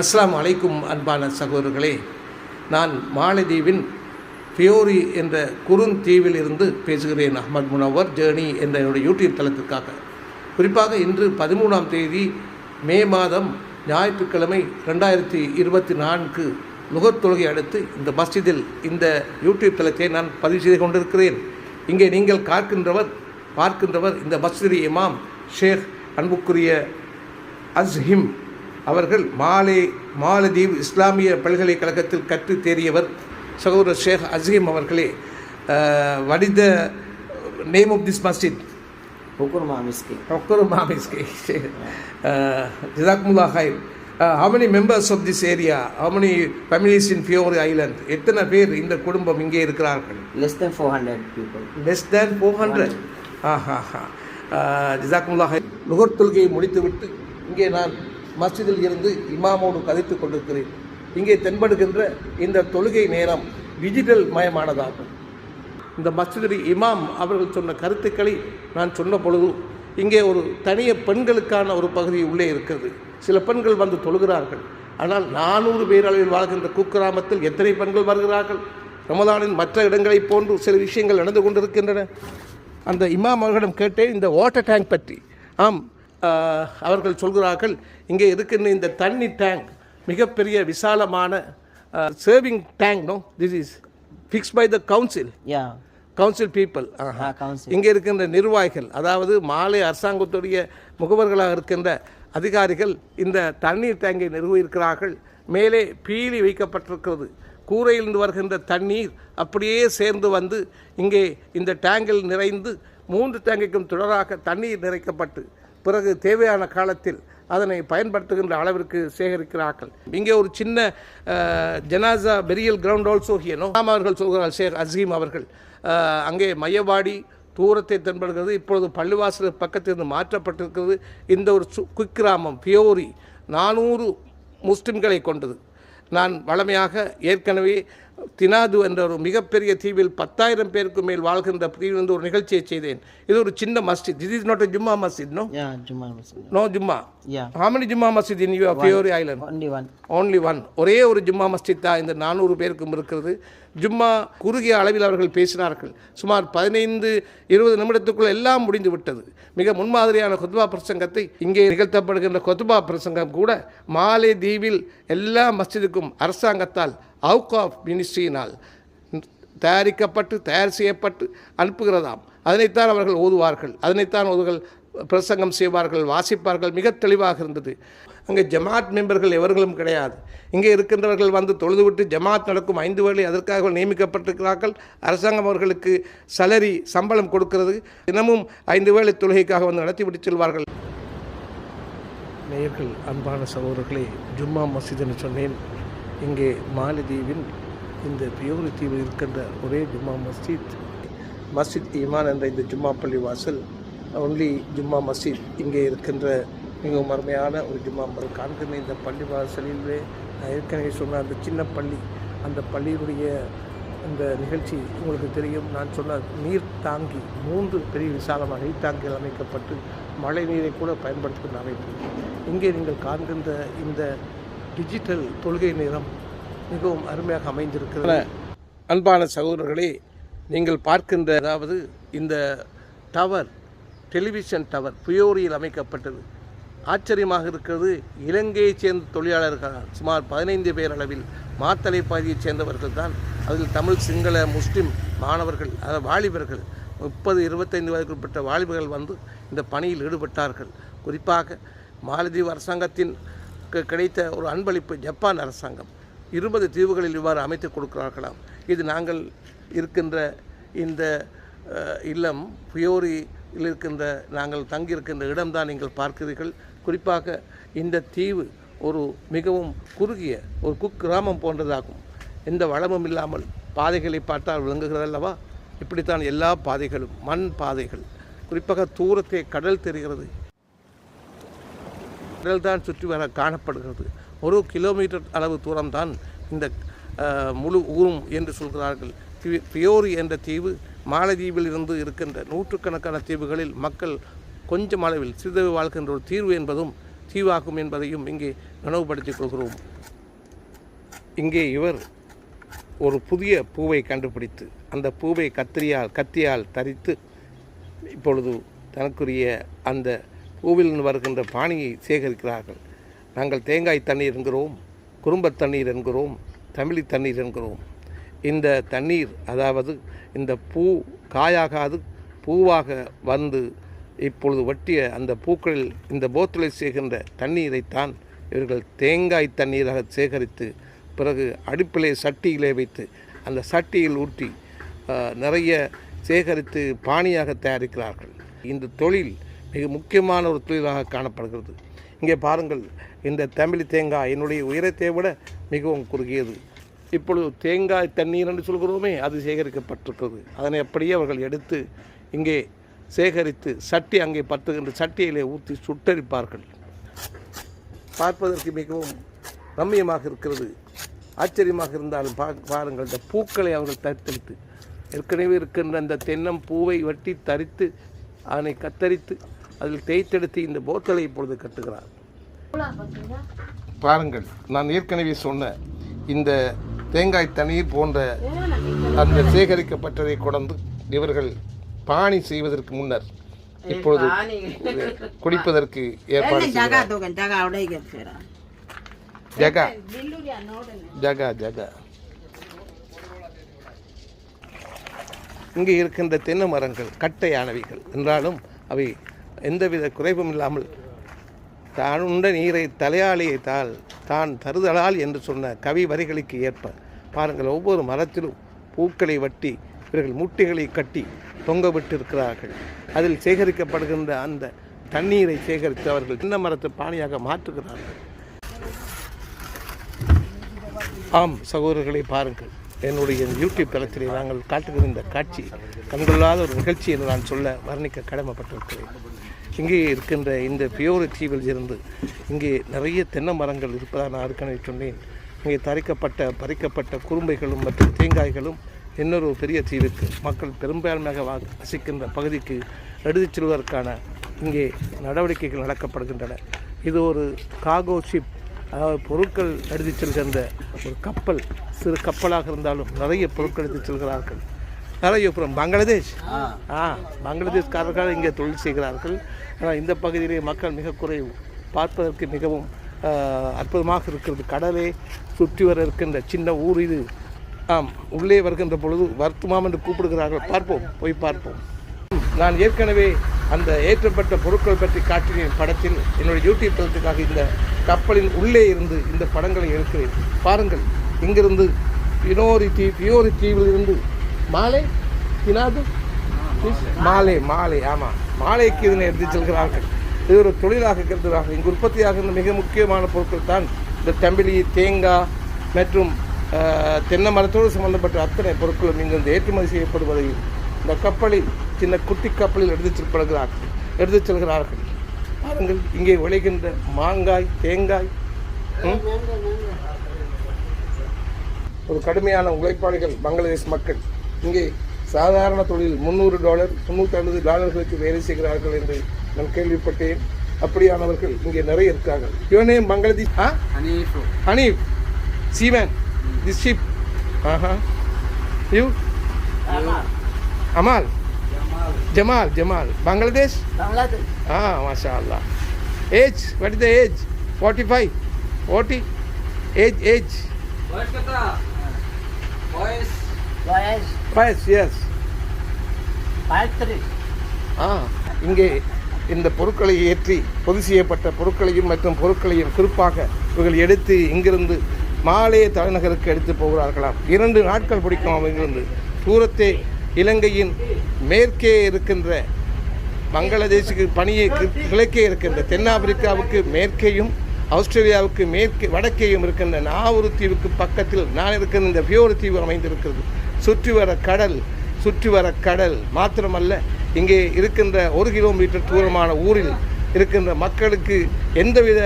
அஸ்லாம் அலைக்கும் அன்பான சகோதரர்களே நான் மாலதீவின் ஃபியோரி என்ற குறுந்தீவில் இருந்து பேசுகிறேன் அஹமத் முனவர் ஜேர்னி என்ற என்னுடைய யூடியூப் தளத்திற்காக. குறிப்பாக இன்று பதிமூணாம் தேதி மே மாதம் ஞாயிற்றுக்கிழமை ரெண்டாயிரத்தி இருபத்தி நான்கு நுகர் தொழுகை அடுத்து இந்த மஸ்ஜிதில் இந்த யூடியூப் தளத்தை நான் பதிவு செய்து கொண்டிருக்கிறேன். இங்கே நீங்கள் காக்கின்றவர் பார்க்கின்றவர் இந்த மஸ்ஜிதி இமாம் ஷேக் அன்புக்குரிய அஸ்ஹிம். அவர்கள் மாலே மாலதீவ் இஸ்லாமிய பல்கலைக்கழகத்தில் கற்று தேறியவர் சகோதரர் ஷேக் அஸ்ஹிம் அவர்களே வடித நேம் ஆஃப் திஸ் மஸ்ஜித் Jazakumullah khair. Uh, how many members of this area? How many families in Fiore Island? எத்தனை பேர் இந்த குடும்பம் இங்கே இருக்கிறார்கள் Less than 400 people. Less than four hundred ஆஹா ஜிசாக்குல்லா நுகர் தொழுகையை முடித்துவிட்டு இங்கே நான் மஸ்ஜிதில் இருந்து இமாமோடு கதைத்து கொண்டிருக்கிறேன். இங்கே தென்படுகின்ற இந்த தொழுகை நேரம் டிஜிட்டல் மயமானதாகும். இந்த மஸ்ஜிதில் இமாம் அவர்கள் சொன்ன கருத்துக்களை நான் சொன்ன பொழுது இங்கே ஒரு தனிய பெண்களுக்கான ஒரு பகுதி உள்ளே இருக்கிறது. சில பெண்கள் வந்து தொழுகிறார்கள். ஆனால் நானூறு பேர் அளவில் வாழ்கின்ற குக்கிராமத்தில் எத்தனை பெண்கள் வருகிறார்கள்? ரமதானின் மற்ற இடங்களைப் போன்று சில விஷயங்கள் நடந்து கொண்டிருக்கின்றன. அந்த இமாம் அவர்களிடம் கேட்டேன் இந்த வாட்டர் டேங்க் பற்றி. ஆம் அவர்கள் சொல்கிறார்கள் இங்கே இருக்கின்ற இந்த தண்ணி டேங்க் மிகப்பெரிய விசாலமான saving tank no this is fix by the council. Council people. இங்கே இருக்கின்ற நிர்வாகிகள் அதாவது மாலை அரசாங்கத்துடைய முகவர்களாக இருக்கின்ற அதிகாரிகள் இந்த தண்ணீர் டேங்கை நிறுவியிருக்கிறார்கள். மேலே பீலி வைக்கப்பட்டிருக்கிறது. கூரையிலிருந்து வருகின்ற தண்ணீர் அப்படியே சேர்ந்து வந்து இங்கே இந்த டேங்கில் நிறைந்து மூன்று டேங்குக்கும் தொடராக தண்ணீர் நிறைக்கப்பட்டு பிறகு தேவையான காலத்தில் அதனை பயன்படுத்துகின்ற அளவிற்கு சேகரிக்கிறார்கள். இங்கே ஒரு சின்ன ஜனாசா பெரியல் கிரவுண்ட் ஆல்சோ ஹியனோ அவர்கள் சொல்கிறார் ஷேக் அசீம் அவர்கள். அங்கே மையவாடி தூரத்தை தென்படுகிறது இப்பொழுது பள்ளிவாசல் பக்கத்திலிருந்து மாற்றப்பட்டிருக்கிறது. இந்த ஒரு சு குக்கிராமம் பியோரி நானூறு முஸ்லிம்களை கொண்டது. நான் வளமையாக ஏற்கனவே தினாது என்ற ஒரு மிகப்பெரிய தீவில் பத்தாயிரம் பேருக்கு மேல் வாழ்கின்ற தீவில் வந்து ஒரு நிகழ்ச்சியை செய்தேன். இது ஒரு சின்ன மஸ்ஜித். இது இஸ் நாட் a ஜும்மா மஸ்ஜித் நோ Masjid. நோ ஜும்மா Yeah. how many ஜும்மா மஸ்ஜித் in you பியோரி island Only one. Only one ஒரே ஒரு ஜும்மா மஸ்ஜித் தான் இந்த நானூறு பேருக்கும் இருக்கிறது. ஜும்மா குறுகிய அளவில் அவர்கள் பேசினார்கள். சுமார் பதினைந்து இருபது நிமிடத்துக்குள் எல்லாம் முடிந்து விட்டது. மிக முன்மாதிரியான கொத்துபா பிரசங்கத்தை இங்கே நிகழ்த்தப்படுகின்ற கொத்துபா பிரசங்கம் கூட மாலே தீவில் எல்லா மஸ்ஜிதுக்கும் அரசாங்கத்தால் அவுக் ஆஃப் மினிஸ்ட்ரியினால் தயாரிக்கப்பட்டு தயார் செய்யப்பட்டு அனுப்புகிறதாம். அதனைத்தான் அவர்கள் ஓதுவார்கள். அதனைத்தான் ஓதுகள் பிரசங்கம் செய்வார்கள் வாசிப்பார்கள். மிக தெளிவாக இருந்தது. அங்கே ஜமாத் மெம்பர்கள் எவர்களும் கிடையாது. இங்கே இருக்கின்றவர்கள் வந்து தொழுதுவிட்டு ஜமாத் நடக்கும் ஐந்து வேலை அதற்காக நியமிக்கப்பட்டிருக்கிறார்கள். அரசாங்கம் அவர்களுக்கு சலரி சம்பளம் கொடுக்கிறது. தினமும் ஐந்து வேலை தொழுகைக்காக வந்து நடத்திவிட்டு செல்வார்கள். நேயர்கள் அன்பான சகோதரர்களே ஜும்மா மசித் என்று சொன்னேன். இங்கே மாலிதீவின் இந்த பியோரி தீவில் இருக்கின்ற ஒரே ஜும்மா மஸ்ஜித். மஸ்ஜித் ஈமான் என்ற இந்த ஜும்மா பள்ளி வாசல் ஒன்லி ஜும்மா மஸ்ஜித் இங்கே இருக்கின்ற மிகவும் அருமையான ஒரு ஜும்மா காண்கின்ற இந்த பள்ளி வாசலிலே நான் ஏற்கனவே சொன்ன அந்த சின்ன பள்ளி அந்த பள்ளியினுடைய அந்த நிகழ்ச்சி உங்களுக்கு தெரியும். நான் சொன்ன நீர் தாங்கி மூன்று பெரிய விசாலமாக நீர் தாங்கிகள் அமைக்கப்பட்டு மழை நீரை கூட பயன்படுத்துகின்ற அமைப்பு. இங்கே நீங்கள் காண்கின்ற இந்த டிஜிட்டல் தொழுகை நேரம் மிகவும் அருமையாக அமைந்திருக்கிறது. அன்பான சகோதரர்களே நீங்கள் பார்க்கின்ற அதாவது இந்த டவர் டெலிவிஷன் டவர் புயோரியில் அமைக்கப்பட்டது. ஆச்சரியமாக இருக்கிறது இலங்கையைச் சேர்ந்த தொழிலாளர்கள் சுமார் பதினைந்து பேர் அளவில் மாத்தலை பகுதியைச் சேர்ந்தவர்கள் தான். அதில் தமிழ் சிங்கள முஸ்லிம் மாணவர்கள் அதாவது வாலிபர்கள் முப்பது இருபத்தைந்து வயதுக்குட்பட்ட வாலிபர்கள் வந்து இந்த பணியில் ஈடுபட்டார்கள். குறிப்பாக மாலத்தீவு அரசாங்கத்தின் கு- கிடைத்த ஒரு அன்பளிப்பு ஜப்பான் அரசாங்கம். இருபது தீவுகளில் இவ்வாறு அமைத்து கொடுக்கிறார்களாம். இது நாங்கள் இருக்கின்ற இந்த இல்லம் புயோரியில் இருக்கின்ற நாங்கள் தங்கியிருக்கின்ற இடம்தான் நீங்கள் பார்க்கிறீர்கள். குறிப்பாக இந்த தீவு ஒரு மிகவும் குறுகிய ஒரு குக்கிராமம் போன்றதாகும். எந்த வளமும் இல்லாமல் பாதைகளை பார்த்தால் விளங்குகிறதல்லவா? இப்படித்தான் எல்லா பாதைகளும் மண் பாதைகள். குறிப்பாக தூரத்தை கடல் தெரிகிறது. கடல் தான் சுற்றி வர காணப்படுகிறது. ஒரு கிலோமீட்டர் அளவு தூரம்தான் இந்த முழு ஊரும் என்று சொல்கிறார்கள். பியோரி என்ற தீவு மாலதீவில் இருந்து இருக்கின்ற நூற்றுக்கணக்கான தீவுகளில் மக்கள் கொஞ்சம் அளவில் சிறிது வாழ்கின்ற ஒரு தீர்வு என்பதும் தீவாகும் என்பதையும் இங்கே நினைவுபடுத்திக் கொள்கிறோம். இங்கே இவர் ஒரு புதிய பூவை கண்டுபிடித்து அந்த பூவை கத்திரியால் கத்தியால் தரித்து இப்பொழுது தனக்குரிய அந்த பூவில் வருகின்ற பாணியை சேகரிக்கிறார்கள். நாங்கள் தேங்காய் தண்ணீர் என்கிறோம் குறும்பத் தண்ணீர் என்கிறோம் தமிழி தண்ணீர் என்கிறோம். இந்த தண்ணீர் அதாவது இந்த பூ காயாகாது பூவாக வந்து இப்பொழுது வட்டிய அந்த பூக்களில் இந்த போத்தலில் செய்கின்ற தண்ணீரைத்தான் இவர்கள் தேங்காய் தண்ணீராக சேகரித்து பிறகு அடுப்பிலே சட்டியிலே வைத்து அந்த சட்டியில் ஊற்றி நிறைய சேகரித்து பானியாக தயாரிக்கிறார்கள். இந்த தொழில் மிக முக்கியமான ஒரு தொழிலாக காணப்படுகிறது. இங்கே பாருங்கள் இந்த தமிழ் தேங்காய் என்னுடைய உயரத்தை விட மிகவும் குறுகியது. இப்பொழுது தேங்காய் தண்ணீர் என்று சொல்கிறோமே அது சேகரிக்கப்பட்டிருக்கிறது. அதனை அப்படியே அவர்கள் எடுத்து இங்கே சேகரித்து சட்டி அங்கே பத்துகின்ற சட்டியிலே ஊற்றி சுட்டரிப்பார்கள். பார்ப்பதற்கு மிகவும் ரம்மியமாக இருக்கிறது. ஆச்சரியமாக இருந்தாலும் பா பாருங்கள் இந்த பூக்களை அவர்கள் தரித்தெடுத்து ஏற்கனவே இருக்கின்ற அந்த தென்னம் பூவை வெட்டி தரித்து அதனை கத்தரித்து அதில் தேய்த்தெடுத்து இந்த போத்தலை இப்பொழுது கட்டுகிறார். பாருங்கள் நான் ஏற்கனவே சொன்ன இந்த தேங்காய் தண்ணீர் போன்ற அந்த சேகரிக்கப்பட்டதை கொண்டு இவர்கள் பாணி செய்வதற்கு முன்னர் இப்பொழுது குடிப்பதற்கு ஏற்பாடு. ஜகா ஜகா ஜகா. இங்கே இருக்கின்ற தென்னை மரங்கள் கட்டையானவைகள் என்றாலும் அவை எந்தவித குறைவும் இல்லாமல் தான் உண்ட நீரை தலையாளியை தாள் தான் தருதலால் என்று சொன்ன கவி வரிகளுக்கு ஏற்ப பாருங்கள் ஒவ்வொரு மரத்திலும் பூக்களை வட்டி இவர்கள் மூட்டைகளை கட்டி தொங்க விட்டிருக்கிறார்கள். அதில் சேகரிக்கப்படுகின்ற அந்த தண்ணீரை சேகரித்து அவர்கள் சின்ன மரத்தை பாணியாக மாற்றுகிறார்கள். ஆம் சகோதரர்களை பாருங்கள் என்னுடைய யூடியூப் தளத்திலே நாங்கள் காட்டுகிற இந்த காட்சி கண்கொள்ளாத ஒரு நிகழ்ச்சி என்று நான் சொல்ல வர்ணிக்க கடமைப்பட்டிருக்கிறேன். இங்கே இருக்கின்ற இந்த பியோரி தீவில் இருந்து இங்கே நிறைய தென்னை மரங்கள் இருப்பதாக நான் ஏற்கனவே சொன்னேன். இங்கே தரிக்கப்பட்ட பறிக்கப்பட்ட குறும்பைகளும் மற்றும் தேங்காய்களும் இன்னொரு பெரிய தீவுக்கு மக்கள் பெரும்பான்மையாக வா- வசிக்கின்ற பகுதிக்கு எடுத்துச் செல்வதற்கான இங்கே நடவடிக்கைகள் நடக்கப்படுகின்றன. இது ஒரு காகோ ஷிப் அதாவது பொருட்கள் எடுத்துச் செல்கின்ற ஒரு கப்பல். சிறு கப்பலாக இருந்தாலும் நிறைய பொருட்கள் எடுத்துச் செல்கிறார்கள். நிறைய அப்புறம் பங்களாதேஷ். ஆ. பங்களாதேஷ்காரர்கள் இங்கே தொழில் செய்கிறார்கள். ஆனால் இந்த பகுதியிலே மக்கள் மிக குறைவு. பார்ப்பதற்கு மிகவும் அற்புதமாக இருக்கிறது. கடலே சுற்றி வர இருக்கின்ற சின்ன ஊர் இது. ஆம் உள்ளே வருகின்ற பொழுது வர்த்தமாம் என்று கூப்பிடுகிறார்கள். பார்ப்போம் போய் பார்ப்போம். நான் ஏற்கனவே அந்த ஏற்றப்பட்ட பொருட்கள் பற்றி காட்டினேன் படத்தில் என்னுடைய யூடியூப் தளத்துக்காக இந்த கப்பலின் உள்ளே இருந்து இந்த படங்களை எடுக்கிறேன். பாருங்கள் இங்கிருந்து பினோரி தீ பியோரி தீவில் இருந்து மாலை? பினாது மாலை. மாலை ஆமாம் மாலைக்கு இதனை எடுத்து செல்கிறார்கள். இது ஒரு தொழிலாக கருதுகிறார்கள். இங்கு உற்பத்தியாகின்ற மிக முக்கியமான பொருட்கள் தான் இந்த தம்பிலி தேங்காய் மற்றும் தென்னை மரத்தோடு சம்பந்தப்பட்ட அத்தனை பொருட்களும் இங்கிருந்து ஏற்றுமதி செய்யப்படுவதை இந்த கப்பலில் சின்ன குட்டி கப்பலில் எடுத்துச் செல்லப்படுகிறார்கள் எடுத்துச் செல்கிறார்கள். பாருங்கள் இங்கே விளைகின்ற மாங்காய் தேங்காய்? ஒரு கடுமையான உழைப்பாளிகள் பங்களாதேஷ் மக்கள். இங்கே சாதாரண தொழில் முந்நூறு டாலர் முந்நூற்றி ஐம்பது டாலர்களுக்கு வேலை செய்கிறார்கள் என்று நான் கேள்விப்பட்டேன் அப்படியானவர்கள் இங்கே நிறைய இருக்கார்கள் யுவர் நேம் பங்களாதேஷ் ஆ Hanifu. Hanif seaman this ship Aha you Amal Jamal Jamal Bangladesh Bangladesh. Ah, mashallah. Age, what is the age? 45? 40? Age, age. Boys kata. Boys. Boys, Yes. ஆ இங்கே இந்த பொருட்களை ஏற்றி பொது செய்யப்பட்ட பொருட்களையும் மற்றும் பொருட்களையும் குறிப்பாக இவர்கள் எடுத்து இங்கிருந்து மாலே தலைநகருக்கு எடுத்து போகிறார்களாம் இரண்டு நாட்கள் பிடிக்கும் இங்கிருந்து தூரத்தே இலங்கையின் மேற்கே இருக்கின்ற பங்களாதேஷுக்கு பணியை கிழக்கே இருக்கின்ற தென்னாப்பிரிக்காவுக்கு மேற்கேயும் ஆஸ்திரேலியாவுக்கு மேற்கே வடக்கேயும் இருக்கின்ற நாவூர் தீவுக்கு பக்கத்தில் நான் இருக்கின்ற இந்த பியோர் தீவு அமைந்திருக்கிறது சுற்றி வர கடல் சுற்றி வர கடல் மாத்திரமல்ல இங்கே இருக்கின்ற ஒரு கிலோமீட்டர் தூரமான ஊரில் இருக்கின்ற மக்களுக்கு எந்தவித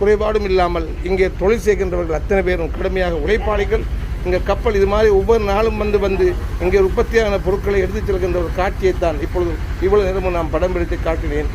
குறைபாடும் இல்லாமல் இங்கே தொழில் செய்கின்றவர்கள் அத்தனை பேரும் கடுமையாக உழைப்பாளிகள். இங்கே கப்பல் இது மாதிரி ஒவ்வொரு நாளும் வந்து வந்து இங்கே உற்பத்தியான பொருட்களை எடுத்துச் செல்கின்ற ஒரு காட்சியை தான் இப்பொழுது இவ்வளவு நேரமும் நான் படம் பிடித்து காட்டினேன்.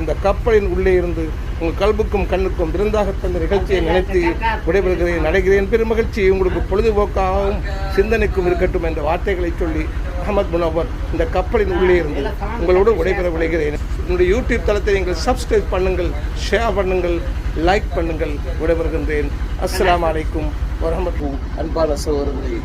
இந்த கப்பலின் உள்ளே இருந்து உங்கள் கல்புக்கும் கண்ணுக்கும் விருந்தாக தந்த நிகழ்ச்சியை நினைத்து விடைபெறுகிறேன். நடைகிறேன் பெரும் மகிழ்ச்சி உங்களுக்கு பொழுதுபோக்காகவும் சிந்தனைக்கும் இருக்கட்டும் என்ற வார்த்தைகளை சொல்லி அகமது முனவர் இந்த கப்பலின் உள்ளே இருந்து உங்களோடு விடைபெற விளைகிறேன் என்னுடைய யூடியூப் தளத்தை நீங்கள் சப்ஸ்கிரைப் பண்ணுங்கள் ஷேர் பண்ணுங்கள் லைக் பண்ணுங்கள் விடைபெறுகின்றேன். அஸ்லாம் அலைக்கும் வரஹமத்து அன்பான சகோதரர்களே.